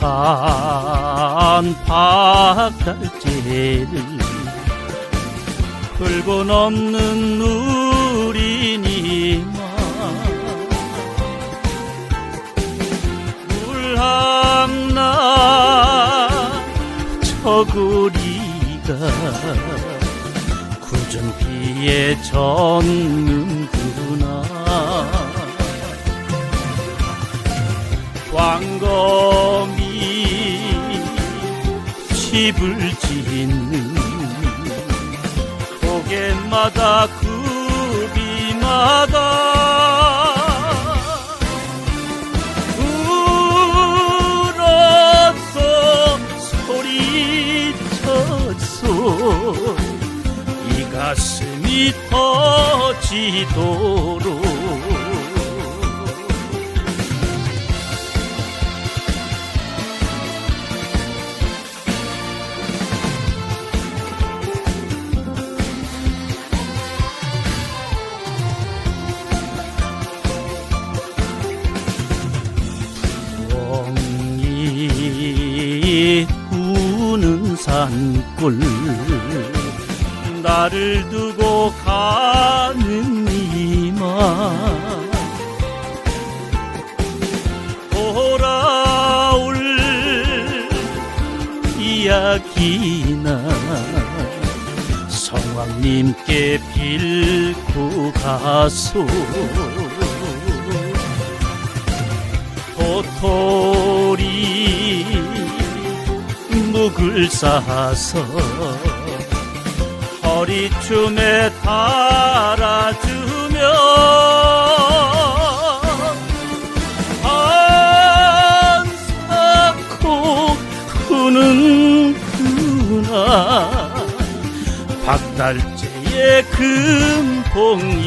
산 박달재를 풀고 넘는 누리니만 물항나 저고리가 굳은 비에 젖는구나. 왕검이 집을 짓는 고개마다 굽이마다 울었어 소리쳤어 이 가슴이 터지도록 이 우는 산골. 나를 두고 가는 이만 돌아올 이야기나 성왕님께 빌고 가소. 도토 묵을 싸서 허리춤에 달아주며 한사코 우는구나 박달재의 금봉이야